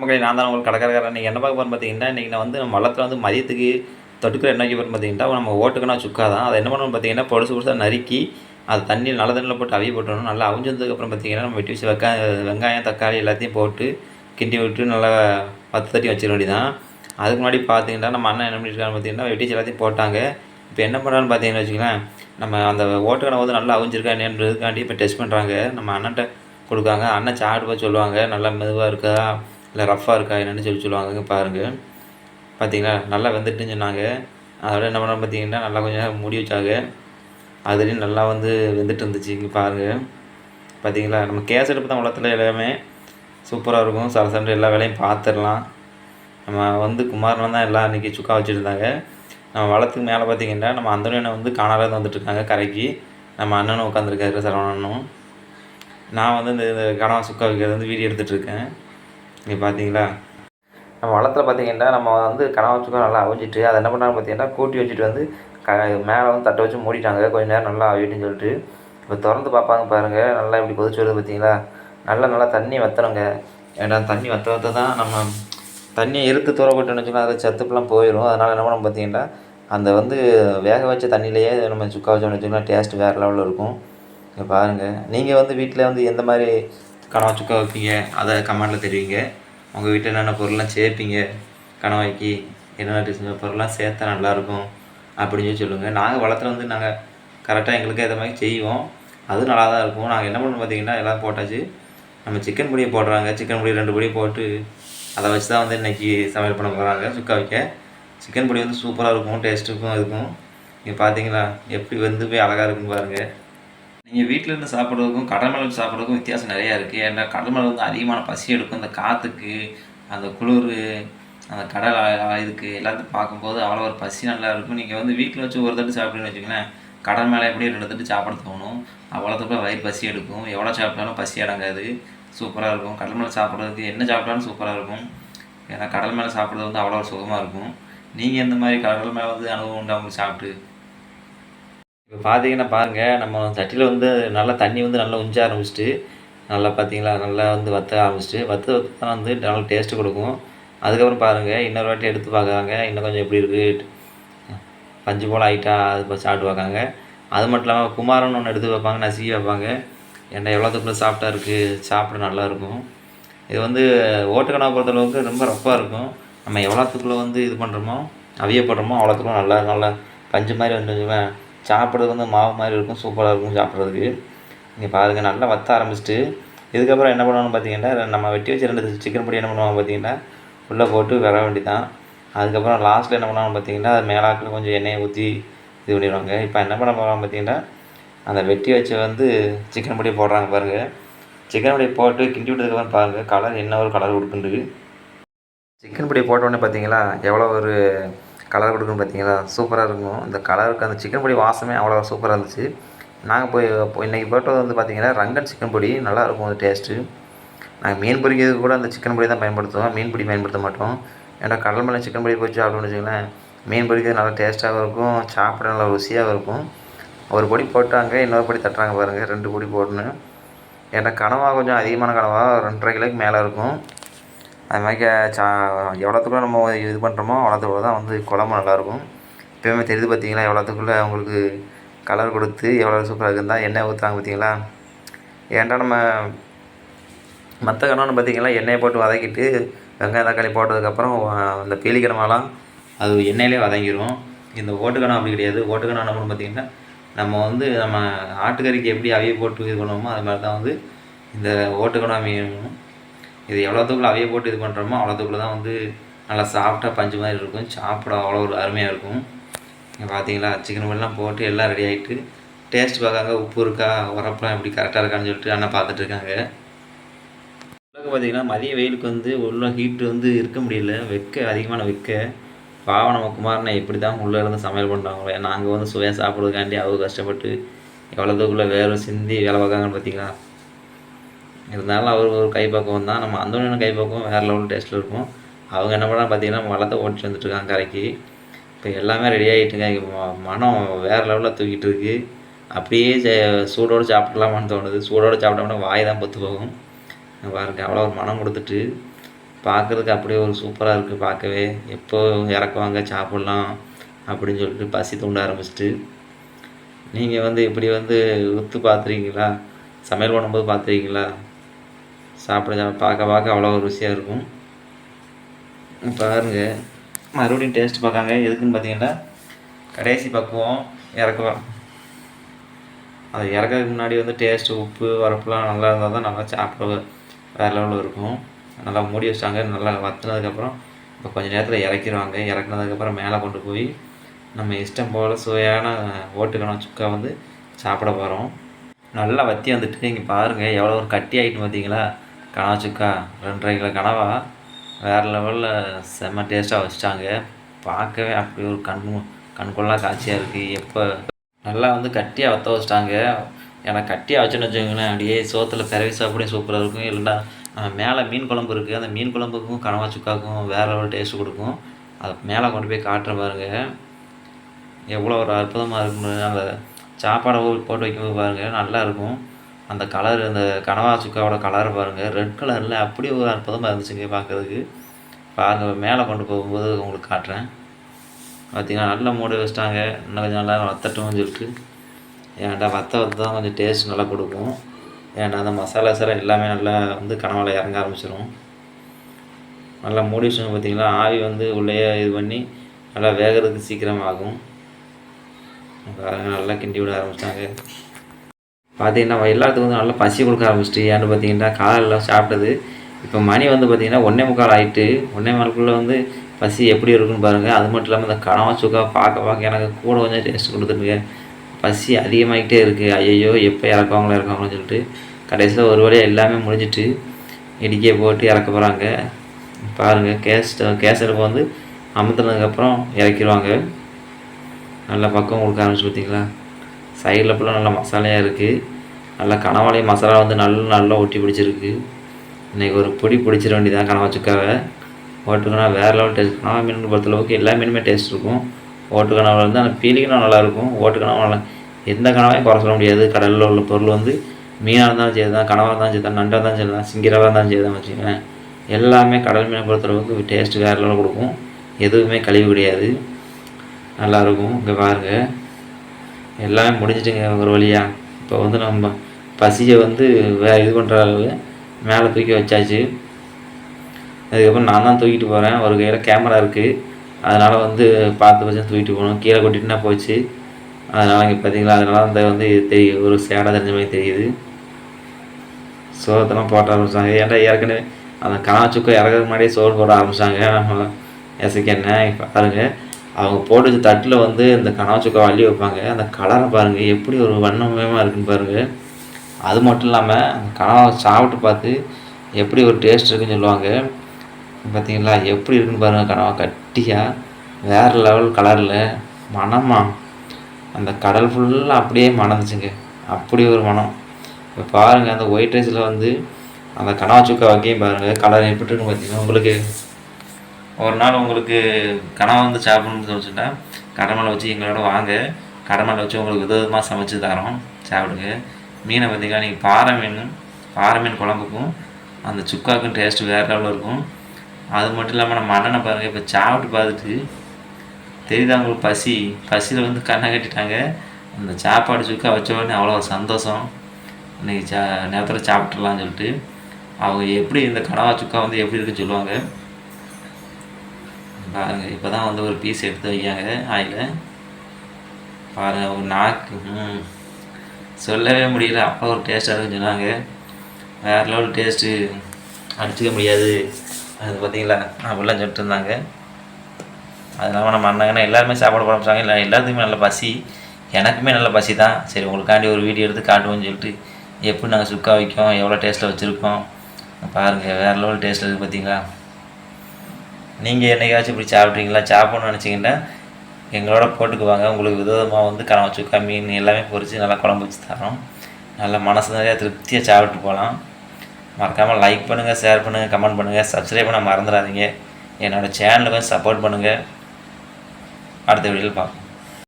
மக்களே நான் தான் உங்களுக்கு கடற்கரைக்காரன். நீங்கள் என்ன பார்க்க போகிறேன் பார்த்தீங்கன்னா இன்றைக்கி நான் வந்து நம்ம வளத்தில் வந்து மதியத்துக்கு தொட்டுக்கிற என்ன வைக்க போகிறேன் பார்த்தீங்கன்னா நம்ம ஓட்டுக்கணும் சுக்கா தான் அதை என்ன பண்ணணும் பார்த்தீங்கன்னா பொடுசு பொடுசாக நறுக்கி அது தண்ணியில் நல்ல தண்ணியில் போட்டு அவிய போட்டுடணும். நல்லா அவிஞ்சதுக்கப்புறம் பார்த்தீங்கன்னா நம்ம வெட்டி வச்சு வெங்காயம் வெங்காயம் தக்காளி எல்லாத்தையும் போட்டு கிண்டி விட்டு நல்லா பத்து தட்டி வச்சிட வேண்டியதான் அதுக்கு முன்னாடி பார்த்தீங்கன்னா நம்ம அண்ணன் என்ன பண்ணியிருக்காங்க பார்த்தீங்கன்னா வெட்டி வச்சு எல்லாத்தையும் போட்டாங்க. இப்போ என்ன பண்ணுறான்னு பார்த்தீங்கன்னு வச்சுக்கோங்களேன் நம்ம அந்த ஓட்டுக்கடை வந்து நல்லா அவிஞ்சிருக்கா என்னன்றதுக்காண்டி இப்போ டெஸ்ட் பண்ணுறாங்க நம்ம அண்ணன்ட்ட கொடுக்காங்க. அண்ணன் சாப்பிட்டு போய் சொல்லுவாங்க. நல்லா மெதுவாக இருக்கா? இல்லை ரஃப்பாக இருக்கா என்னன்னு சொல்லி சொல்லுவாங்க பாருங்கள் பார்த்தீங்களா நல்லா வெந்துட்டுன்னு சொன்னாங்க. அதோட என்ன பண்ண பார்த்தீங்கன்னா நல்லா கொஞ்சம் மூடி வச்சாங்க. அதுலேயும் நல்லா வந்து வெந்துட்டு இருந்துச்சு. இங்கே பாருங்கள் பார்த்தீங்களா நம்ம கேஸ் எடுப்பு தான் உலகத்தில் எல்லாமே சூப்பராக இருக்கும். சரசண்டு எல்லா வேலையும் பார்த்துடலாம் நம்ம வந்து குமாரன் தான் எல்லாம் இன்றைக்கி சுக்கா வச்சுருந்தாங்க. நம்ம வளத்துக்கு மேலே பார்த்தீங்கன்னா நம்ம அந்தோனியனை வந்து காணாத வந்துட்டுருக்காங்க கரைக்கு. நம்ம அண்ணனும் உட்காந்துருக்காரு சரவணனும். நான் வந்து இந்த இந்த கனவா சுக்கா வைக்கிறது வந்து வீடியோ எடுத்துகிட்ருக்கேன் இங்கே பார்த்தீங்களா நம்ம வளத்தில் பார்த்தீங்கன்னா நம்ம வந்து கனவா சுக்கா நல்லா அவிஞ்சிட்டு அதை என்ன பண்ணாங்க பார்த்தீங்கன்னா கூட்டி வச்சுட்டு வந்து க மேலே வந்து தட்டை வச்சு மூடிட்டாங்க. கொஞ்சம் நேரம் நல்லா அவிட்டுன்னு சொல்லிட்டு இப்போ திறந்து பார்ப்பாங்க பாருங்கள் நல்லா இப்படி கொதிச்சு வருது பார்த்தீங்களா நல்லா நல்லா தண்ணி வற்றணுங்க ஏன்னா தண்ணி வற்ற வற்ற தான் நம்ம தண்ணியை இறுத்து தூர போட்டோம்னு அது சத்துப்பெல்லாம் போயிடும் அதனால் என்ன பண்ணணும் பார்த்தீங்கன்னா அந்த வந்து வேக வச்ச தண்ணியிலேயே நம்ம சுக்கா வச்சோம்னு வச்சுக்கோங்களேன் டேஸ்ட் வேறு லெவலில் இருக்கும். இங்கே பாருங்கள் நீங்கள் வந்து வீட்டில் வந்து எந்த மாதிரி கனவா சுக்கா வைப்பீங்க அதை கமெண்டில் தெரிவிங்க. உங்கள் வீட்டில் என்னென்ன பொருள்லாம் சேர்ப்பீங்க கனவாய்க்கு என்னென்ன டிசைன் பொருள்லாம் சேர்த்தா நல்லாயிருக்கும் அப்படின்னு சொல்லி சொல்லுங்கள் நாங்கள் வளர்த்துல வந்து நாங்கள் கரெக்டாக எங்களுக்கு ஏற்ற மாதிரி செய்வோம். அதுவும் நல்லா தான் இருக்கும். நாங்கள் என்ன பண்ணணும் பார்த்தீங்கன்னா எல்லாம் போட்டாச்சு. நம்ம சிக்கன் பொடியை போடுறாங்க. சிக்கன் பொடி ரெண்டு பொடி போட்டு அதை வச்சு தான் வந்து இன்றைக்கி சமையல் பண்ண போகிறாங்க சுக்கா வைக்க. சிக்கன் பொடி வந்து சூப்பராக இருக்கும் டேஸ்ட்டுக்கும் இருக்கும் நீங்கள் பார்த்தீங்களா எப்படி வந்து போய் அழகாக இருக்குன்னு பாருங்கள் நீங்கள் வீட்டில் இருந்து சாப்பிட்றதுக்கும் கடல் மேலே சாப்பிட்றதுக்கும் வித்தியாசம் நிறையா இருக்குது ஏன்னா கடல் மேலே வந்து அதிகமான பசி எடுக்கும். இந்த காற்றுக்கு அந்த குளிர் அந்த கடல் இதுக்கு எல்லாத்தையும் பார்க்கும்போது அவ்வளோ ஒரு பசி நல்லா இருக்கும். நீங்கள் வந்து வீட்டில் வச்சு ஒரு தட்டு சாப்பிடுன்னு வச்சுக்கோங்களேன் கடல் மேலே எப்படி ரெண்டு தட்டு சாப்பிட தோணும் அவ்வளோத்துக்குள்ள வயிறு பசி எடுக்கும். எவ்வளோ சாப்பிட்டாலும் பசி அடங்காது. சூப்பராக இருக்கும். கடல் மேலே சாப்பிட்றதுக்கு என்ன சாப்பிட்டாலும் சூப்பராக இருக்கும். ஏன்னா கடல் மேலே சாப்பிட்றது வந்து அவ்வளோ சுகமாக இருக்கும். நீங்கள் எந்த மாதிரி கடல் மேலே வந்து அனுபவம் உண்டு? அவங்களுக்கு சாப்பிட்டு இப்போ பார்த்தீங்கன்னா பாருங்கள் நம்ம சட்டியில் வந்து நல்லா தண்ணி வந்து நல்லா உஞ்ச ஆரம்பிச்சிட்டு நல்லா பார்த்தீங்களா நல்லா வந்து வத்த ஆரம்பிச்சிட்டு வத்த வத்த தான் வந்து நல்லா டேஸ்ட்டு கொடுக்கும். அதுக்கப்புறம் பாருங்கள் இன்னொரு வாட்டி எடுத்து பார்க்குறாங்க இன்னும் கொஞ்சம் எப்படி இருக்குது பஞ்சு போல் ஆகிட்டா அது இப்போ சாப்பிட்டு பார்க்காங்க அது மட்டும் இல்லாமல் குமாரன் ஒன்று எடுத்து வைப்பாங்க நசுக்கி வைப்பாங்க. ஏன்னா எவ்வளோத்துக்குள்ள சாப்பிட்டா இருக்குது சாப்பிட நல்லாயிருக்கும் இது வந்து ஓட்டுக்கணா பொறுத்தளவுக்கு ரொம்ப ரஃப்பாக இருக்கும். நம்ம எவ்வளோத்துக்குள்ளே வந்து இது பண்ணுறோமோ அவியப்படுறோமோ அவ்வளோத்துக்குள்ள நல்லா நல்லா பஞ்சு மாதிரி வந்து சாப்பிட்றது வந்து மாவு மாதிரி இருக்கும் சூப்பராக இருக்கும் சாப்பிட்றதுக்கு. நீங்கள் பாருங்கள் நல்லா வத்த ஆரம்பிச்சிட்டு இதுக்கப்புறம் என்ன பண்ணணும்னு பார்த்தீங்கன்னா நம்ம வெட்டி வச்சு ரெண்டு சிக்கன் பொடி என்ன பண்ணுவாங்க பார்த்தீங்கன்னா உள்ளே போட்டு வர வேண்டியதான் அதுக்கப்புறம் லாஸ்ட்டில் என்ன பண்ணுவாங்க பார்த்தீங்கன்னா அது மேலாக்கில் கொஞ்சம் எண்ணெயை ஊற்றி இது பண்ணிடுவாங்க. இப்போ என்ன பண்ண போகிறாங்க பார்த்தீங்கன்னா அந்த வெட்டி வச்சு வந்து சிக்கன் பொடி போடுறாங்க பாருங்கள் சிக்கன் பொடி போட்டு கிண்டி விட்டதுக்கப்புறம் பாருங்கள் கலர் என்ன ஒரு கலர் கொடுக்குண்டு சிக்கன் பொடி போட்டோடனே பார்த்தீங்களா எவ்வளோ ஒரு கலர் கொடுக்குன்னு பார்த்தீங்களா? சூப்பராக இருக்கும். இந்த கலருக்கு அந்த சிக்கன் பொடி வாசமே அவ்வளோ சூப்பராக இருந்துச்சு. நாங்கள் போய் இன்றைக்கி போட்டது வந்து பார்த்திங்கன்னா ரங்கன் சிக்கன் பொடி நல்லாயிருக்கும் அந்த அது டேஸ்ட்டு நாங்கள் மீன் பொரிக்கிறதுக்கு கூட அந்த சிக்கன் பொடி தான் பயன்படுத்துவோம். மீன் பொடி பயன்படுத்த மாட்டோம். ஏன்னா கடல் மேலே சிக்கன் பொடி போய் சாப்பிட்டோம்னு வச்சுக்கோங்களேன் மீன் பொறிக்கிறது நல்லா டேஸ்ட்டாகவும் இருக்கும் சாப்பிட நல்லா ருசியாகவும் இருக்கும். ஒரு பொடி போட்டாங்க இன்னொரு பொடி தட்டுறாங்க பாருங்கள் ரெண்டு பொடி போடணும். ஏன்னா கனவாக கொஞ்சம் அதிகமான கனவாக ரெண்டரை கிலோக்கு மேலே இருக்கும். அது மாதிரி சா எவ்வளோத்துக்குள்ள நம்ம இது பண்ணுறோமோ அவ்வளோத்துக்குள்ள தான் வந்து குழம்பு நல்லாயிருக்கும். இப்போயுமே தெரியுது பார்த்தீங்களா? எவ்வளோத்துக்குள்ள அவங்களுக்கு கலர் கொடுத்து எவ்வளோ சூப்பராக இருந்தால் எண்ணெய் ஊற்றுறாங்க பார்த்தீங்களா? ஏன்டா நம்ம மற்ற கணவன் பார்த்திங்கன்னா எண்ணெயை போட்டு வதக்கிட்டு வெங்காயம் தக்காளி போட்டதுக்கப்புறம் அந்த பீலிக்கிழமெல்லாம் அது எண்ணெயிலே வதங்கிடும் இந்த ஓட்டுக்கணம் அப்படி கிடையாது. ஓட்டுக்கணம் என்ன பார்த்திங்கன்னா பார்த்தீங்கன்னா நம்ம வந்து நம்ம ஆட்டுக்கறிக்கு எப்படி அவிய போட்டு இது பண்ணுவோமோ அது மாதிரி தான் வந்து இந்த ஓட்டுக்கணம் அமையணும் இது எவ்வளோத்துக்குள்ள அவிய போட்டு இது பண்ணுறோமோ அவ்வளோத்துக்குள்ள தான் வந்து நல்லா சாஃப்டாக பஞ்சு மாதிரி இருக்கும். சாப்பிட அவ்வளோ ஒரு அருமையாக இருக்கும். இங்கே பார்த்தீங்களா சிக்கன் எல்லாம் போட்டு எல்லாம் ரெடி ஆகிட்டு டேஸ்ட் பார்க்காங்க உப்பு இருக்கா உரப்பெல்லாம் எப்படி கரெக்டாக இருக்கான்னு சொல்லிட்டு அண்ணா பார்த்துட்ருக்காங்க உள்ளே பார்த்தீங்கன்னா மதிய வெயிலுக்கு வந்து உள்ள ஹீட்டு வந்து இருக்க முடியல. வெக்க அதிகமான வெக்க. பாவம் நம்ம குமாரனை எப்படி தான் உள்ளே இருந்து சமையல் பண்ணுறாங்களே நாங்கள் வந்து சுவையாக சாப்பிட்றதுக்காண்டி அவங்க கஷ்டப்பட்டு எவ்வளோதுக்குள்ளே வேறு சிந்தி வேலை பார்க்காங்கன்னு பார்த்தீங்களா இருந்தாலும் அவர் ஒரு கைப்பக்குவம் தான். நம்ம அந்தோனியான கைப்பக்குவம் வேறு லெவல் டேஸ்ட்டில் இருக்கும். அவங்க என்ன பண்ணால் பார்த்தீங்கன்னா வளத்தை ஓட்டி வந்துட்டுருக்காங்க கரைக்கு. இப்போ எல்லாமே ரெடி ஆகிட்டுங்க மனம் வேறு லெவலில் தூக்கிட்டு இருக்கு. அப்படியே சே- சூடோடு சாப்பிடலாமான்னு தோணுது. சூடோடு சாப்பிட்டோம்னா வாய் தான் பத்து போகும். பாருங்க அவ்வளோ ஒரு மனம் கொடுத்துட்டு பார்க்குறதுக்கு அப்படியே ஒரு சூப்பராக இருக்குது பார்க்கவே. எப்போ இறக்குவாங்க சாப்பிட்லாம் அப்படின்னு சொல்லிட்டு பசி தூண்ட ஆரம்பிச்சிட்டு. நீங்கள் வந்து இப்படி வந்து உத்து பார்த்துருக்கீங்களா? சமையல் பண்ணும்போது பார்த்துருக்கீங்களா? சாப்பிட பார்க்க பார்க்க அவ்வளோ ருசியாக இருக்கும். பாருங்க. மறுபடியும் டேஸ்ட் பார்க்காங்க எதுக்குன்னு பார்த்தீங்கன்னா கடைசி பக்குவம் இறக்குவோம் அது இறக்கிறதுக்கு முன்னாடி வந்து டேஸ்ட்டு உப்பு வரப்புலாம் நல்லா இருந்தால் தான் நல்லா சாப்பிட வேறு லெவலில் இருக்கும். நல்லா மூடி வச்சிட்டாங்க. நல்லா வத்துனதுக்கப்புறம் இப்போ கொஞ்சம் நேரத்தில் இறக்கிடுவாங்க இறக்குனதுக்கப்புறம் மேலே கொண்டு போய் நம்ம இஷ்டம் போல் சுவையான ஓட்டுக்கணும் சுக்கா வந்து சாப்பிட போகிறோம் நல்லா வத்தி வந்துட்டு இங்கே பாருங்கள் எவ்வளோ ஒரு கட்டி ஆகிட்டு பார்த்தீங்களா? கனவா சுக்கா ரெண்டரை கிலோ கனவா. வேறு லெவலில் செம்ம டேஸ்ட்டாக வச்சிட்டாங்க. பார்க்கவே அப்படி ஒரு கண் கண்கொள்ளா காட்சியாக இருக்குது எப்போ நல்லா வந்து கட்டியாக வற்ற வச்சிட்டாங்க. ஏன்னா கட்டியாக வச்சுன்னு வச்சுக்கோங்களேன் அப்படியே சோத்தில் பிறவி சாப்பிடையும் சூப்பராக இருக்கும். இல்லைன்னா மேலே மீன் குழம்பு இருக்குது அந்த மீன் குழம்புக்கும் கனவா சுக்காக்கும் வேறு லெவல் டேஸ்ட் கொடுக்கும். அதை மேலே கொண்டு போய் காட்டுற பாருங்கள் எவ்வளோ ஒரு அற்புதமாக இருக்குன்னு அந்த சாப்பாடை போட்டு வைக்கும்போது பாருங்கள் நல்லா இருக்கும். அந்த கலர் அந்த கனவா சுக்காவோட கலர் பாருங்கள் ரெட் கலரில் அப்படியே ஒரு அற்புதமாக இருந்துச்சுங்க பார்க்கறதுக்கு பாருங்கள் மேலே கொண்டு போகும்போது உங்களுக்கு காட்டுறேன். பார்த்தீங்கன்னா நல்லா மூடி வச்சிட்டாங்க. இன்னும் கொஞ்சம் நல்லா வத்தட்டும்னு சொல்லிட்டு. ஏன்டா வத்த வத்த தான் கொஞ்சம் டேஸ்ட் நல்லா கொடுக்கும். ஏன்டா அந்த மசாலா சாரை எல்லாமே நல்லா வந்து கனவால் இறங்க ஆரம்பிச்சிடும் நல்லா மூடி வச்சுங்க பார்த்திங்களா ஆவி வந்து உள்ளேயே இது பண்ணி நல்லா வேகிறதுக்கு சீக்கிரமாகும். நல்லா கிண்டி விட ஆரம்பிச்சிட்டாங்க. பார்த்தீங்கன்னா எல்லாத்துக்கும் வந்து நல்லா பசி கொடுக்க ஆரம்பிச்சிட்டு ஏன்னு பார்த்தீங்கன்னா காலையில் சாப்பிட்டது. இப்போ மணி வந்து பார்த்தீங்கன்னா ஒன்றே முக்கால் ஆகிட்டு ஒன்றே முக்காலுக்குள்ளே வந்து பசி எப்படி இருக்குன்னு பாருங்கள் அது மட்டும் இல்லாமல் இந்த கனவா சுக்கா பார்க்க பார்க்க எனக்கு கூட கொஞ்சம் டேஸ்ட் கொடுத்துருங்க. பசி அதிகமாகிட்டே இருக்குது ஐயையோ எப்போ இறக்குவாங்களோ இறக்குவாங்களோன்னு சொல்லிட்டு கடைசியில் ஒரு வழியாக எல்லாமே முடிஞ்சிட்டு இடிக்கே போட்டு இறக்க போகிறாங்க பாருங்கள் கேஸ் கேஸ் அடுப்பை வந்து அமுத்துனதுக்கப்புறம் இறக்கிடுவாங்க. நல்லா பக்கம் கொடுக்க ஆரம்பிச்சு பார்த்தீங்களா சைடில் ஃபுல்லாக நல்லா மசாலையாக இருக்குது நல்லா கனவாலையும் மசாலா வந்து நல்லா நல்லா ஒட்டி பிடிச்சிருக்கு. இன்றைக்கி ஒரு பொடி பிடிச்சிட வேண்டியதான் கனவா சுக்காவை ஓட்டுக்கணா வேறு லெவல் டேஸ்ட் கனவா மீன் பொறுத்தளவுக்கு எல்லா மீனுமே டேஸ்ட் இருக்கும். ஓட்டுக்கணாவில் வந்து அந்த பீலிக்கணும் நல்லாயிருக்கும் ஓட்டுக்கணாவும் நல்லா எந்த கனவையும் குறை சொல்ல முடியாது. கடலில் உள்ள பொருள் வந்து மீனாக இருந்தாலும் சரி தான் கனவாக இருந்தாலும் சரி தான் நண்டாக இருந்தாலும் சரி தான் சிங்கிராவாக இருந்தாலும் சரி தான் வச்சுக்கோங்களேன். எல்லாமே கடல் மீனை பொறுத்தளவுக்கு டேஸ்ட் வேறு லெவலில் கொடுக்கும். எதுவுமே கழிவு கிடையாது. நல்லாயிருக்கும் இங்கே பாருங்கள் எல்லாமே முடிஞ்சிட்டுங்க ஒரு வழியா. இப்போ வந்து நம்ம பசியை வந்து வேறு இது பண்ணுற அளவு மேலே தூக்கி வச்சாச்சு. அதுக்கப்புறம் நான் தான் தூக்கிட்டு போகிறேன் ஒரு கையில் கேமரா இருக்குது அதனால் வந்து பார்த்து வச்சு தூக்கிட்டு போகணும். கீழே கொட்டிட்டுனா போச்சு. அதனால் இங்கே பார்த்தீங்களா அதனால அந்த வந்து தெரியும் ஒரு சேடை தெரிஞ்ச மாதிரி தெரியுது. சோகத்தெல்லாம் போட்ட ஆரம்பிச்சாங்க ஏன்டா ஏற்கனவே அந்த கனாச்சுக்கம் இறக்குறதுக்கு முன்னாடியே சோறு போட ஆரம்பித்தாங்க நம்ம எசைக்கெண்ணெய் இப்போ பாருங்கள் அவங்க போட்டு வச்ச தட்டில் வந்து இந்த கனாச்சுக்கம் அள்ளி வைப்பாங்க. அந்த கலரை பாருங்கள் எப்படி ஒரு வண்ணமயமாக இருக்குன்னு பாருங்கள் அது மட்டும் இல்லாமல் அந்த கனவை சாப்பிட்டு பார்த்து எப்படி ஒரு டேஸ்ட் இருக்குன்னு சொல்லுவாங்க. பார்த்தீங்களா எப்படி இருக்குன்னு பாருங்கள் கனவா கட்டியாக வேறு லெவல் கலரில் மணமா. அந்த கடல் ஃபுல்லாக அப்படியே மணந்துச்சுங்க. அப்படி ஒரு மனம் இப்போ பாருங்கள் அந்த ஒயிட் ரைஸில் வந்து அந்த கனவா சுக்கா வகையும் பாருங்கள் கலர் எப்படி இருக்குன்னு பார்த்தீங்கன்னா உங்களுக்கு? ஒரு நாள் உங்களுக்கு கனவா வந்து சாப்பிடணும்னு தோணுச்சுன்னா கடமலை வச்சு எங்களோட வாங்க. கடமலை வச்சு உங்களுக்கு விதவிதமாக சமைச்சு தரோம் சாப்பிடுங்க. மீனை பார்த்தீங்கன்னா நீங்கள் பாறை மீன் பாறை மீன் குழம்புக்கும் அந்த சுக்காக்கும் டேஸ்ட்டு வேறு லெவலில் இருக்கும். அது மட்டும் இல்லாமல் நம்ம அண்ணனை பாருங்கள் இப்போ சாப்பிட்டு பார்த்துட்டு தெரியுதா அவங்களுக்கு பசி? பசியில் வந்து கண்ணை கட்டிட்டாங்க. அந்த சாப்பாடு சுக்கா வச்ச உடனே அவ்வளோ சந்தோஷம். இன்னைக்கு சா நேரத்தில் சாப்பிட்றலாம்னு சொல்லிட்டு அவங்க எப்படி இந்த கனவா சுக்கா வந்து எப்படி இருக்குன்னு சொல்லுவாங்க. பாருங்க இப்போ தான் வந்து ஒரு பீஸ் எடுத்து வைக்காங்க ஆயில் பாருங்கள் ஒரு நாக்கு ம். சொல்லவே முடியல அப்போ ஒரு டேஸ்ட்டாக இருக்குன்னு சொன்னாங்க. வேறு லெவல் டேஸ்ட்டு அடிச்சுக்க முடியாது. அது பார்த்தீங்களா அப்படிலாம் சொல்லிட்டு இருந்தாங்க. அது இல்லாமல் நம்ம அண்ணங்கன்னா எல்லாருமே சாப்பாடு போட இல்லை எல்லாத்துக்குமே நல்ல பசி. எனக்குமே நல்ல பசி தான். சரி உங்களுக்காண்டி ஒரு வீடியோ எடுத்து காட்டுவோம்னு சொல்லிட்டு எப்படி நாங்கள் சுக்கா வைக்கோம் எவ்வளோ டேஸ்ட்டில் வச்சுருக்கோம். பாருங்கள் வேறு லெவல் டேஸ்ட்டில் இருக்குது பார்த்தீங்களா நீங்கள் என்னைக்காச்சும் இப்படி சாப்பிட்றீங்களா? சாப்பிட்ணும்னு நினச்சிங்கன்னா எங்களோட போட்டுக்குவாங்க உங்களுக்கு விதவிதமாக வந்து கனவா சுக்கா மீன் எல்லாமே பொறிச்சு நல்லா குழம்பு வச்சு தரோம். நல்லா மனசு நிறையா திருப்தியாக சாப்பிட்டு போகலாம். மறக்காமல் லைக் பண்ணுங்கள் ஷேர் பண்ணுங்கள் கமெண்ட் பண்ணுங்கள் சப்ஸ்கிரைப் பண்ண மறந்துடாதீங்க. என்னோடய சேனலுக்கு சப்போர்ட் பண்ணுங்கள் அடுத்த வீடியோவில் பார்ப்போம்.